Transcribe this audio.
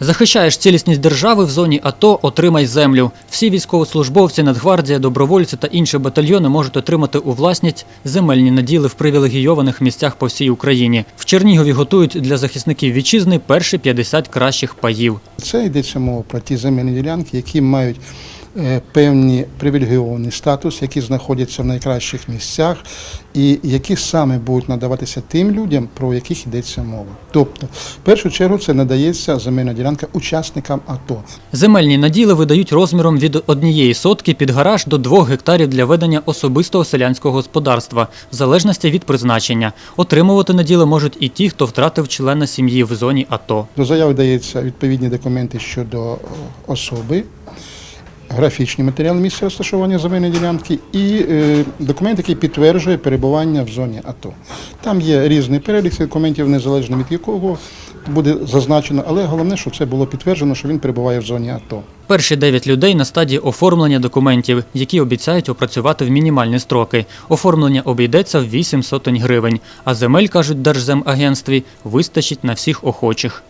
Захищаєш цілісність держави в зоні АТО, отримай землю. Всі військовослужбовці, Нацгвардія, добровольці та інші батальйони можуть отримати у власність земельні наділи в привілегійованих місцях по всій Україні. В Чернігові готують для захисників вітчизни перші 50 кращих паїв. Це йдеться мова про ті земельні ділянки, які мають певні привілегійований статус, які знаходяться в найкращих місцях, і які саме будуть надаватися тим людям, про яких йдеться мова. Тобто, в першу чергу, це надається земельна ділянка учасникам АТО. Земельні наділи видають розміром від однієї сотки під гараж до двох гектарів для ведення особистого селянського господарства, в залежності від призначення. Отримувати наділи можуть і ті, хто втратив члена сім'ї в зоні АТО. До заяви дається відповідні документи щодо е, особи, графічні матеріали місця розташування земельної ділянки і е, документ, який підтверджує перебування в зоні АТО. Там є різний перелік документів, незалежно від якого буде зазначено, але головне, щоб це було підтверджено, що він перебуває в зоні АТО. Перші дев'ять людей на стадії оформлення документів, які обіцяють опрацювати в мінімальні строки. Оформлення обійдеться в 8 сотень гривень, а земель, кажуть Держземагентстві, вистачить на всіх охочих.